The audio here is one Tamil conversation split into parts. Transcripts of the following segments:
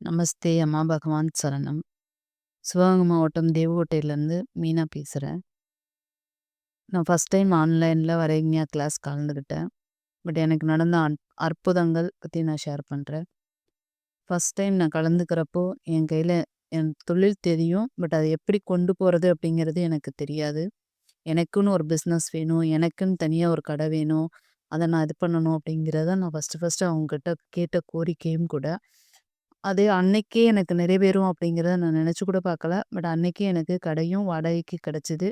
நமஸ்தே அம்மா பகவான் சரணம். சிவகங்கை மாவட்டம் தேவகோட்டையிலேருந்து மீனா பேசுகிறேன் நான் ஃபஸ்ட் டைம் ஆன்லைனில் வரைஞா கிளாஸ் கலந்துக்கிட்டேன் பட் எனக்கு நடந்த அற் அற்புதங்கள் பற்றி நான் ஷேர் பண்ணுறேன் ஃபஸ்ட் டைம் நான் கலந்துக்கிறப்போ என் கையில் என் தொழில் தெரியும். பட் அதை எப்படி கொண்டு போகிறது அப்படிங்கிறது எனக்கு தெரியாது. எனக்குன்னு ஒரு பிஸ்னஸ் வேணும். எனக்குன்னு தனியாக ஒரு கடை வேணும். அதை நான் இது பண்ணணும் அப்படிங்கிறத நான் ஃபஸ்ட்டு ஃபஸ்ட்டு அவங்கக்கிட்ட கேட்ட கோரிக்கையும் கூட அது அன்னைக்கே எனக்கு நிறைவேறும் அப்படிங்கிறத நான் நினச்சி கூட பார்க்கல. பட் அன்னைக்கே எனக்கு கடையும் வாடகைக்கு கிடச்சிது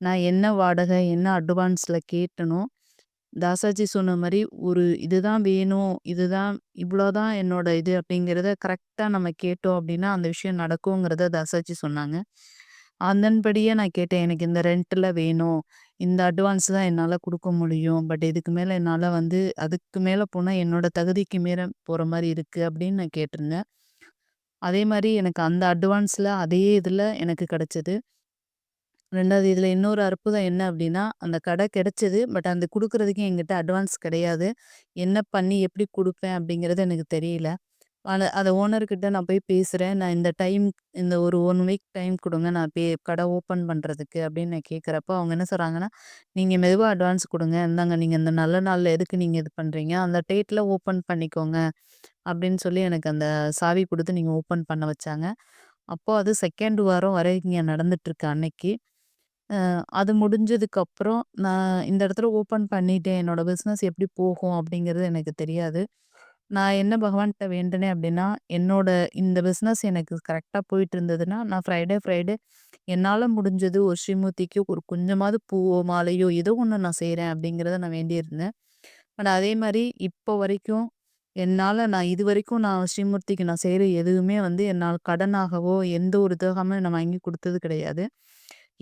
நான் என்ன வாடகை, என்ன அட்வான்ஸில் கேட்டனோ, தாசாஜி சொன்ன மாதிரி ஒரு இதுதான் வேணும், இதுதான் இவ்வளோதான் என்னோட இது அப்படிங்கிறத கரெக்டாக நம்ம கேட்டோம் அப்படின்னா, அந்த விஷயம் நடக்குங்கிறத தாசாஜி சொன்னாங்க. அதன்படியே நான் கேட்டேன். எனக்கு இந்த ரெண்ட்டில் வேணும். இந்த அட்வான்ஸ் தான் என்னால் கொடுக்க முடியும். பட் இதுக்கு மேலே என்னால் வந்து அதுக்கு மேலே போனால் என்னோட தகுதிக்கு மேலே போகிற மாதிரி இருக்குது அப்படின்னு நான் கேட்டிருந்தேன். அதே மாதிரி எனக்கு அந்த அட்வான்ஸில் அதே இதில் எனக்கு கிடச்சிது. 2வது இதில் இன்னொரு அற்புதம் என்ன அப்படின்னா, அந்த கடை கிடச்சிது. பட் அந்த கொடுக்குறதுக்கு என்கிட்ட அட்வான்ஸ் கிடையாது. என்ன பண்ணி எப்படி கொடுப்பேன் அப்படிங்கிறது எனக்கு தெரியல. அந்த அதை ஓனர்கிட்ட நான் போய் பேசுகிறேன் நான் இந்த டைம் இந்த ஒரு ஒன் வீக் டைம் கொடுங்க. நான் பே கடை ஓப்பன் பண்ணுறதுக்கு அப்படின்னு நான் கேட்குறப்போ அவங்க என்ன சொல்கிறாங்கன்னா நீங்கள் மெதுவாக அட்வான்ஸ் கொடுங்க. இந்தாங்க நீங்கள் இந்த நல்ல நாளில் எதுக்கு நீங்கள் இது பண்ணுறீங்க அந்த டேட்டில் ஓப்பன் பண்ணிக்கோங்க. அப்படின்னு சொல்லி எனக்கு அந்த சாவி கொடுத்து நீங்கள் ஓப்பன் பண்ண வச்சாங்க. அப்போது அது செகண்ட் வாரம் வரைக்கும் நடந்துட்டுருக்கு அன்னைக்கு. அது முடிஞ்சதுக்கப்புறம் நான் இந்த இடத்துல ஓப்பன் பண்ணிட்டேன். என்னோடய பிஸ்னஸ் எப்படி போகும் அப்படிங்கிறது எனக்கு தெரியாது. நான் என்ன பகவான்கிட்ட வேண்டினேன் அப்படின்னா, என்னோட இந்த பிஸ்னஸ் எனக்கு கரெக்டாக போயிட்டு இருந்ததுன்னா, நான் ஃப்ரைடே ஃப்ரைடே என்னால் முடிஞ்சது ஒரு ஸ்ரீமூர்த்திக்கு ஒரு கொஞ்சமாவது பூவோ, மாலையோ ஏதோ ஒன்று நான் செய்கிறேன் அப்படிங்கிறத நான் வேண்டியிருந்தேன். பட் அதே மாதிரி இப்போ வரைக்கும் என்னால் நான் இது வரைக்கும் நான் ஸ்ரீமூர்த்திக்கு நான் செய்கிற எதுவுமே வந்து என்னால் கடனாகவோ, எந்த ஒரு இதுகாம நான் வாங்கி கொடுத்தது கிடையாது.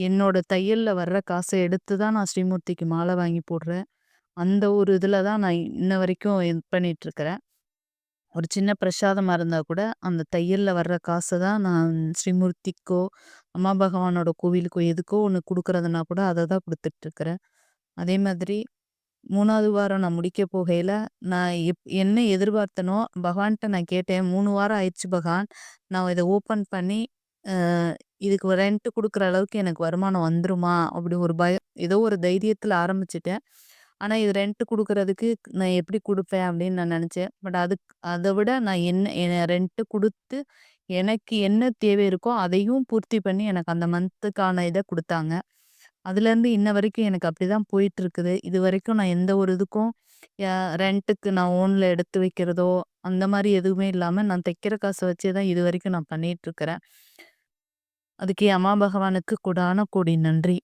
என்னோட தையலில் வர்ற காசை எடுத்து தான் நான் ஸ்ரீமூர்த்திக்கு மாலை வாங்கி போடுறேன். அந்த ஒரு இதில் தான் நான் இன்ன வரைக்கும் இது பண்ணிகிட்ருக்கிறேன். ஒரு சின்ன பிரசாதமாக இருந்தால் கூட அந்த தையலில் வர்ற காசை தான் நான் ஸ்ரீமூர்த்திக்கோ அம்மா பகவானோட கோவிலுக்கோ எதுக்கோ ஒன்று கொடுக்குறதுனா கூட அதை தான் கொடுத்துட்ருக்குறேன் அதே மாதிரி மூணாவது வாரம் நான் முடிக்க போகையில் நான் எப் என்ன எதிர்பார்த்தனோ பகவான்கிட்ட நான் கேட்டேன் மூணு வாரம் ஆயிடுச்சு பகவான் நான் இதை ஓப்பன் பண்ணி இதுக்கு ரெண்ட்டு கொடுக்குற அளவுக்கு எனக்கு வருமானம் வந்துருமா? அப்படி ஒரு பயம் ஏதோ ஒரு தைரியத்தில் ஆரம்பிச்சிட்டேன். ஆனால் இது ரெண்ட் கொடுக்குறதுக்கு நான் எப்படி கொடுப்பேன் அப்படின்னு நான் நினச்சேன் பட் அதுக்கு அதை விட நான் என்ன ரெண்ட்டு கொடுத்து எனக்கு என்ன தேவை இருக்கோ அதையும் பூர்த்தி பண்ணி எனக்கு அந்த மந்த்துக்கான இதை கொடுத்தாங்க அதுலேருந்து இன்ன வரைக்கும் எனக்கு அப்படி தான் போயிட்டுருக்குது. இது வரைக்கும் நான் எந்த ஒரு இதுக்கும் ரெண்ட்டுக்கு நான் ஓனில் எடுத்து வைக்கிறதோ, அந்த மாதிரி எதுவுமே இல்லாமல் நான் தைக்கிற காசை வச்சே தான் இது வரைக்கும் நான் பண்ணிகிட்ருக்கிறேன் அதுக்கு அம்மா பகவானுக்கு கூடான கூடி நன்றி.